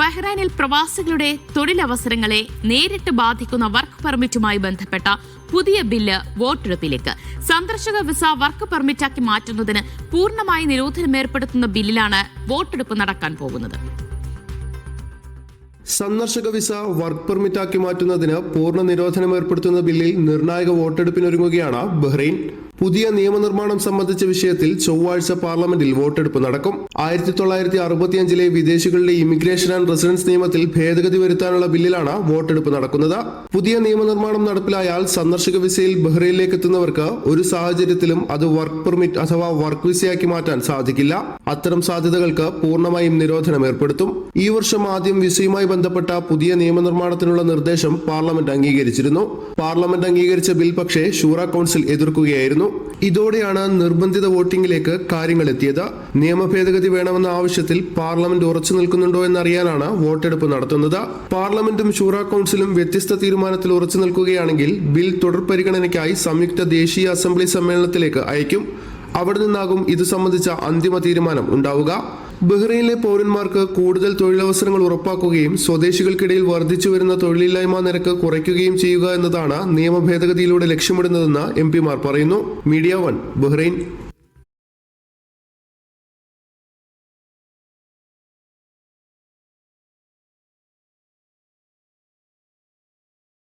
ബഹ്റൈനിൽ പ്രവാസികളുടെ തൊഴിലവസരങ്ങളെ നേരിട്ട് ബാധിക്കുന്ന വർക്ക് പെർമിറ്റുമായി ബന്ധപ്പെട്ട പുതിയ ബില്ല് വോട്ടെടുപ്പിലേക്ക്. സന്ദർശക വിസ വർക്ക് പെർമിറ്റാക്കി മാറ്റുന്നതിന് പൂർണമായി നിരോധനം ഏർപ്പെടുത്തുന്ന ബില്ലിലാണ് വോട്ടെടുപ്പ് നടക്കാൻ പോകുന്നത്. സന്ദർശക വിസ വർക്ക് പെർമിറ്റാക്കി മാറ്റുന്നതിന് പൂർണ നിരോധനം ഏർപ്പെടുത്തുന്ന ബില്ലിൽ നിർണായക വോട്ടെടുപ്പിനൊരുങ്ങുകയാണ് ബഹ്റൈൻ. പുതിയ നിയമനിർമ്മാണം സംബന്ധിച്ച വിഷയത്തിൽ ചൊവ്വാഴ്ച പാർലമെന്റിൽ വോട്ടെടുപ്പ് നടക്കും. ആയിരത്തി തൊള്ളായിരത്തി അറുപത്തിയഞ്ചിലെ വിദേശികളുടെ ഇമിഗ്രേഷൻ ആൻഡ് റെസിഡൻസ് നിയമത്തിൽ ഭേദഗതി വരുത്താനുള്ള ബില്ലിലാണ് വോട്ടെടുപ്പ് നടക്കുന്നത്. പുതിയ നിയമനിർമ്മാണം നടപ്പിലായാൽ സന്ദർശക വിസയിൽ ബഹ്റൈനിലേക്ക് എത്തുന്നവർക്ക് ഒരു സാഹചര്യത്തിലും അത് വർക്ക് പെർമിറ്റ് അഥവാ വർക്ക് വിസയാക്കി മാറ്റാൻ സാധിക്കില്ല. അത്തരം സാധ്യതകൾക്ക് പൂർണമായും നിരോധനം ഏർപ്പെടുത്തും. ഈ വർഷം ആദ്യം വിസയുമായി ബന്ധപ്പെട്ട പുതിയ നിയമനിർമ്മാണത്തിനുള്ള നിർദ്ദേശം പാർലമെന്റ് അംഗീകരിച്ചിരുന്നു. പാർലമെന്റ് അംഗീകരിച്ച ബിൽ പക്ഷേ ഷൂറ കൌൺസിൽ എതിർക്കുകയായിരുന്നു. ഇതോടെയാണ് നിർബന്ധിത വോട്ടിംഗിലേക്ക് കാര്യങ്ങൾ എത്തിയത് നിയമ ഭേദഗതി വേണമെന്ന ആവശ്യത്തിൽ പാർലമെന്റ് ഉറച്ചു നിൽക്കുന്നുണ്ടോ എന്നറിയാനാണ് വോട്ടെടുപ്പ് നടത്തുന്നത്. പാർലമെന്റും ഷൂറ കൗൺസിലും വ്യത്യസ്ത തീരുമാനത്തിൽ ഉറച്ചു നിൽക്കുകയാണെങ്കിൽ ബിൽ തുടർ പരിഗണനയ്ക്കായി സംയുക്ത ദേശീയ അസംബ്ലി സമ്മേളനത്തിലേക്ക് അയക്കും. അവിടെ നിന്നാകും ഇത് സംബന്ധിച്ച അന്തിമ തീരുമാനം ഉണ്ടാവുക. ബഹ്റൈനിലെ പൗരന്മാർക്ക് കൂടുതൽ തൊഴിലവസരങ്ങൾ ഉറപ്പാക്കുകയും സ്വദേശികൾക്കിടയിൽ വർദ്ധിച്ചു വരുന്ന തൊഴിലില്ലായ്മ നിരക്ക് കുറയ്ക്കുകയും ചെയ്യുക എന്നതാണ് നിയമ ഭേദഗതിയിലൂടെ ലക്ഷ്യമിടുന്നതെന്ന് എം പിമാർ പറയുന്നു. Media one Bahrain.